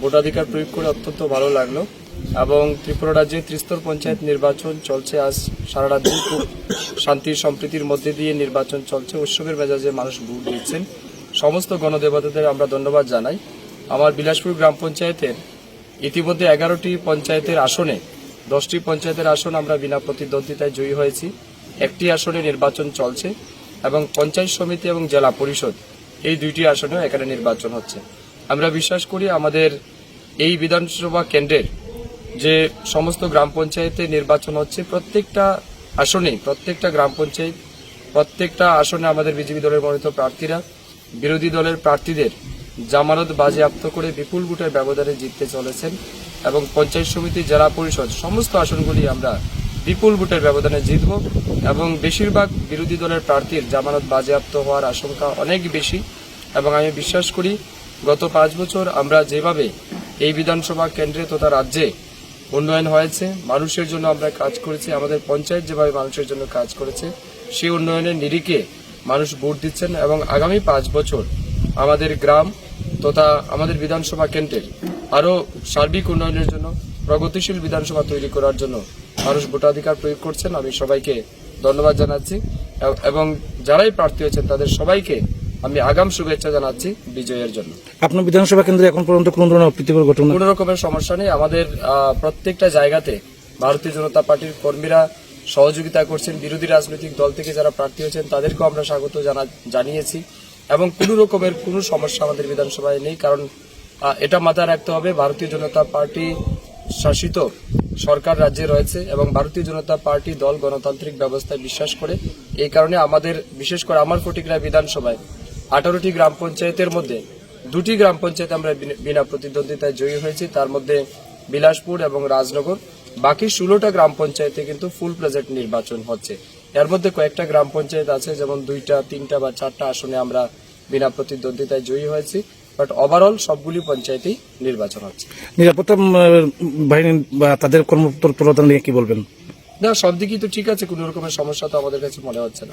ভোটাধিকার প্রয়োগ করে অত্যন্ত ভালো লাগল এবং ত্রিপুরা রাজ্যে ত্রিস্তর পঞ্চায়েত নির্বাচন চলছে আজ সারা রাজ্যে। খুব শান্তি সম্প্রীতির মধ্যে দিয়ে নির্বাচন চলছে। উৎসবের মেজাজে মানুষ ভোট দিচ্ছেন। সমস্ত গণদেবতাদের আমরা ধন্যবাদ জানাই। আমার বিলাসপুর গ্রাম পঞ্চায়েতের ইতিমধ্যে এগারোটি পঞ্চায়েতের আসনে, দশটি পঞ্চায়েতের আসন আমরা বিনা প্রতিদ্বন্দ্বিতায় জয়ী হয়েছি। একটি আসনে নির্বাচন চলছে এবং পঞ্চায়েত সমিতি এবং জেলা পরিষদ এই দুইটি আসনেও এখানে নির্বাচন হচ্ছে। আমরা বিশ্বাস করি আমাদের এই বিধানসভা কেন্দ্রের যে সমস্ত গ্রাম পঞ্চায়েতে নির্বাচন হচ্ছে, প্রত্যেকটা আসনে, প্রত্যেকটা গ্রাম পঞ্চায়েত, প্রত্যেকটা আসনে আমাদের বিজেপি দলের মনোনীত প্রার্থীরা, বিরোধী দলের প্রার্থীদের জামানত বাজেয়াপ্ত করে বিপুল ভোটের ব্যবধানে জিততে চলেছেন এবং পঞ্চায়েত সমিতি, জেলা পরিষদ, সমস্ত আসনগুলি আমরা বিপুল ভোটের ব্যবধানে জিতব এবং বেশিরভাগ বিরোধী দলের প্রার্থীর জামানত বাজেয়াপ্ত হওয়ার আশঙ্কা অনেক বেশি এবং আমি বিশ্বাস করি গত পাঁচ বছর আমরা যেভাবে এই বিধানসভা কেন্দ্রে তথা রাজ্যে উন্নয়ন হয়েছে, মানুষের জন্য আমরা কাজ করেছি, আমাদের পঞ্চায়েত যেভাবে মানুষের জন্য কাজ করেছে, সেই উন্নয়নের নিরিখে মানুষ ভোট দিচ্ছেন এবং আগামী পাঁচ বছর আমাদের গ্রাম তথা আমাদের বিধানসভা কেন্দ্রের আরও সার্বিক উন্নয়নের জন্য, প্রগতিশীল বিধানসভা তৈরি করার জন্য মানুষ ভোটাধিকার প্রয়োগ করছেন। আমি সবাইকে ধন্যবাদ জানাচ্ছি এবং যারাই প্রার্থী হয়েছেন, তাদের সবাইকে আমি আগাম শুভেচ্ছা জানাচ্ছি বিজয়ের জন্য। আপনার বিধানসভা কেন্দ্রে এখন পর্যন্ত কোন ধরনের অপ্রীতিকর ঘটনা? কোনো রকমের সমস্যা নেই। আমাদের প্রত্যেকটা জায়গাতে ভারতীয় জনতা পার্টির কর্মীরা সহযোগিতা করছেন। বিরোধী রাজনৈতিক দল থেকে যারা প্রার্থী হয়েছেন তাদেরকেও আমরা স্বাগত জানা- জানিয়েছি। এবং কোনো রকমের কোনো সমস্যা আমাদের বিধানসভায় নেই। কারণ এটা মাথায় রাখতে হবে ভারতীয় জনতা পার্টি শাসিত সরকার রাজ্যে রয়েছে এবং ভারতীয় জনতা পার্টি দল গণতান্ত্রিক ব্যবস্থায় বিশ্বাস করে। এই কারণে আমাদের বিশেষ করে আমার ফটিকরা বিধানসভায় আঠারোটি গ্রাম পঞ্চায়েতের মধ্যে দুটি গ্রাম পঞ্চায়েত আমরা বিনা- বিনা প্রতিদ্বন্দ্বিতায় জয়ী হয়েছি। তার মধ্যে বিলাসপুর এবং রাজনগর। বাকি ষোলোটা গ্রাম পঞ্চায়েতে কিন্তু ফুল প্রেজেন্ট নির্বাচন হচ্ছে। এর মধ্যে কয়েকটা গ্রাম পঞ্চায়েত আছে যেমন দুইটা তিনটা বা চারটা আসনে আমরা বিনা প্রতিদ্বন্দ্বিতায় জয়ী হয়েছি। বাট ওভারঅল সবগুলি পঞ্চায়েতেই নির্বাচন হচ্ছে। নিরাপত্তা বাহিনী বা তাদের কর্মতৎপরতা নিয়ে কি বলবেন? না সব দিকই তো ঠিক আছে কোনো রকমের সমস্যা তো আমাদের কাছে মনে হচ্ছে না।